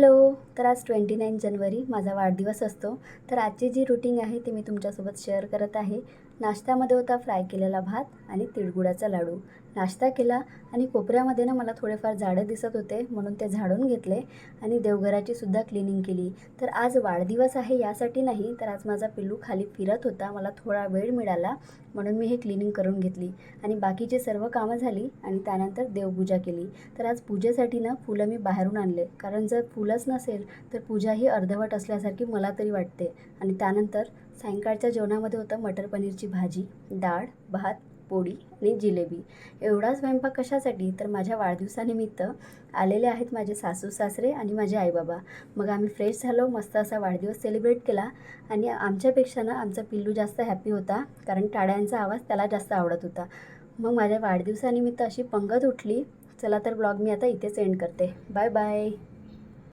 Hello तर आज twenty nine January माझा वाढदिवस असतो. तर आजची जी रुटीन आहे ती मी तुमच्यासोबत शेअर करत आहे. नाश्त्यामध्ये होता फ्राय केलेला भात आणि तिळगुळाचा लाडू. नाश्ता केला आणि कोपऱ्यामध्ये ना मला थोडेफार झाडं दिसत होते म्हणून ते झाडून घेतले आणि देवघराची सुद्धा क्लिनिंग केली. तर आज वाढदिवस आहे यासाठी नाही तर आज माझा पिल्लू खाली फिरत होता मला थोडा वेळ मिळाला म्हणून मी हे क्लिनिंग करून घेतली. आणि बाकीचे सर्व कामं झाली आणि त्यानंतर देवपूजा केली. तर आज पूजेसाठी ना फुलं मी बाहेरून आणले. कारण जर फुलं फुलंच नसेल तर पूजा ही अर्धवट असल्यासारखी मला तरी वाटते. आणि त्यानंतर सायंकाळच्या जेवणामध्ये होतं मटर पनीरची भाजी डाळ भात पोळी आणि जिलेबी. एवढा स्वयंपाक कशासाठी? तर माझ्या वाढदिवसानिमित्त आलेले आहेत माझे सासू सासरे आणि माझे आईबाबा. मग आम्ही फ्रेश झालो मस्त असा वाढदिवस सेलिब्रेट केला आणि आमच्यापेक्षा ना आमचा पिल्लू जास्त हॅपी होता कारण टाळ्यांचा आवाज त्याला जास्त आवडत होता. मग माझ्या वाढदिवसानिमित्त अशी पंगत उठली चला तर ब्लॉग मी आता इथेच एंड करते. Bye bye.